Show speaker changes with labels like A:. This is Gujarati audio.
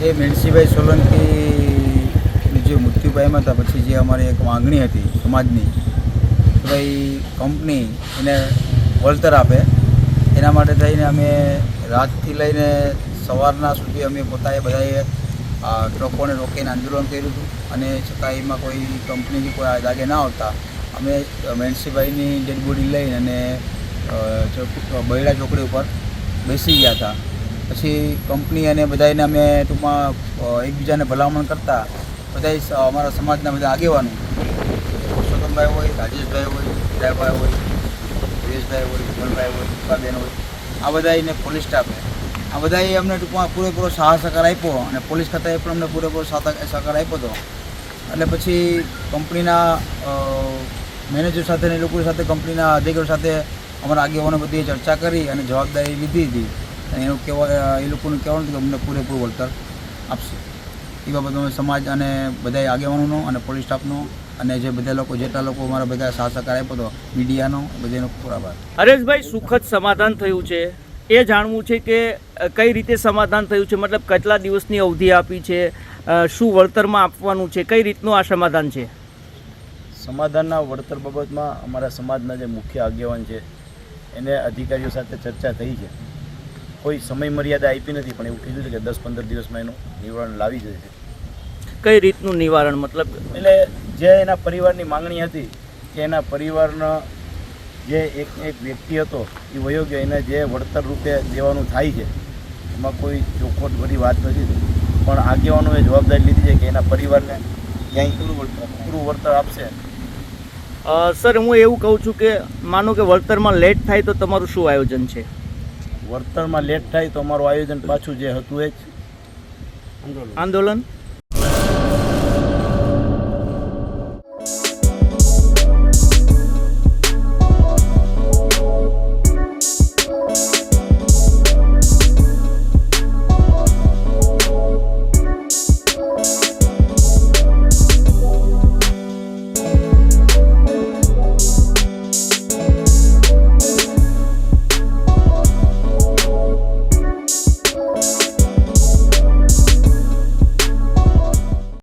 A: એ મેણસીભાઈ સોલંકી જે મૃત્યુ પામ્યા હતા, પછી જે અમારી એક માંગણી હતી સમાજની, કે ભાઈ કંપની એને વળતર આપે. એના માટે થઈને અમે રાતથી લઈને સવારના સુધી અમે પોતાએ બધાએ ટ્રકોને રોકીને આંદોલન કર્યું હતું. અને છતાં એમાં કોઈ કંપનીની કોઈ જાગે ના આવતા. અમે મેણસીભાઈની ડેડ બોડી લઈને અને બૈડા ચોકડી ઉપર બેસી ગયા હતા. પછી કંપની અને બધાને અમે ટૂંકમાં એકબીજાને ભલામણ કરતા બધા અમારા સમાજના બધા આગેવાનો. પુરુષોત્તમભાઈ હોય, રાજેશભાઈ હોય, વિજયભાઈ હોય સુરેશભાઈ હોય, વિમલભાઈ હોય, દીપાબેન હોય, આ બધા એને પોલીસ સ્ટાફે આ બધાએ અમને ટૂંકમાં પૂરેપૂરો સાહસ સહકાર આપ્યો અને પોલીસ ખાતાએ પણ અમને પૂરેપૂરો સહકાર આપ્યો હતો. એટલે પછી કંપનીના મેનેજર સાથે લોકો સાથે, કંપનીના અધિકારીઓ સાથે અમારા આગેવાનો બધી ચર્ચા કરી અને જવાબદારી લીધી હતી. અને એનું કહેવા એ લોકોનું કહેવાનું હતું કે અમને પૂરેપૂરું વળતર આપશે. એ બાબત અમે સમાજ અને બધા આગેવાનોનો અને પોલીસ સ્ટાફનો અને જે બધા લોકો જેટલા લોકો અમારા બધા સાથ સહકાર આપ્યો હતો મીડિયાનો બધાનો ખૂબ આભાર.
B: હરેશભાઈ સુખદ સમાધાન થયું છે. એ જાણવું છે કે કઈ રીતે સમાધાન થયું છે? મતલબ કેટલા દિવસની અવધિ આપી છે? શું વળતરમાં આપવાનું છે? કઈ રીતનું આ સમાધાન છે?
C: સમાધાનના વળતર બાબતમાં અમારા સમાજના જે મુખ્ય આગેવાન છે એને અધિકારીઓ સાથે ચર્ચા થઈ છે. કોઈ સમય મર્યાદા આપી નથી પણ એવું કીધું છે કે દસ પંદર દિવસમાં એનું નિવારણ લાવી જશે
B: કઈ રીતનું નિવારણ? મતલબ
C: એટલે જે એના પરિવારની માંગણી હતી કે એના પરિવારનો જે એક એક વ્યક્તિ હતો એ વયો ગયો એને જે વળતર રૂપે દેવાનું થાય છે એમાં કોઈ ચોખવટ બધી વાત નથી. પણ આગેવાનોએ જવાબદારી લીધી છે કે એના પરિવારને ક્યાંય પૂરું વળતર આપશે.
B: સર હું એવું કહું છું કે માનો કે વળતરમાં લેટ થાય તો તમારું શું આયોજન છે?
C: વળતરમાં લેટ થાય તો અમારું આયોજન પાછું જે હતું એ જ.
B: આંદોલન?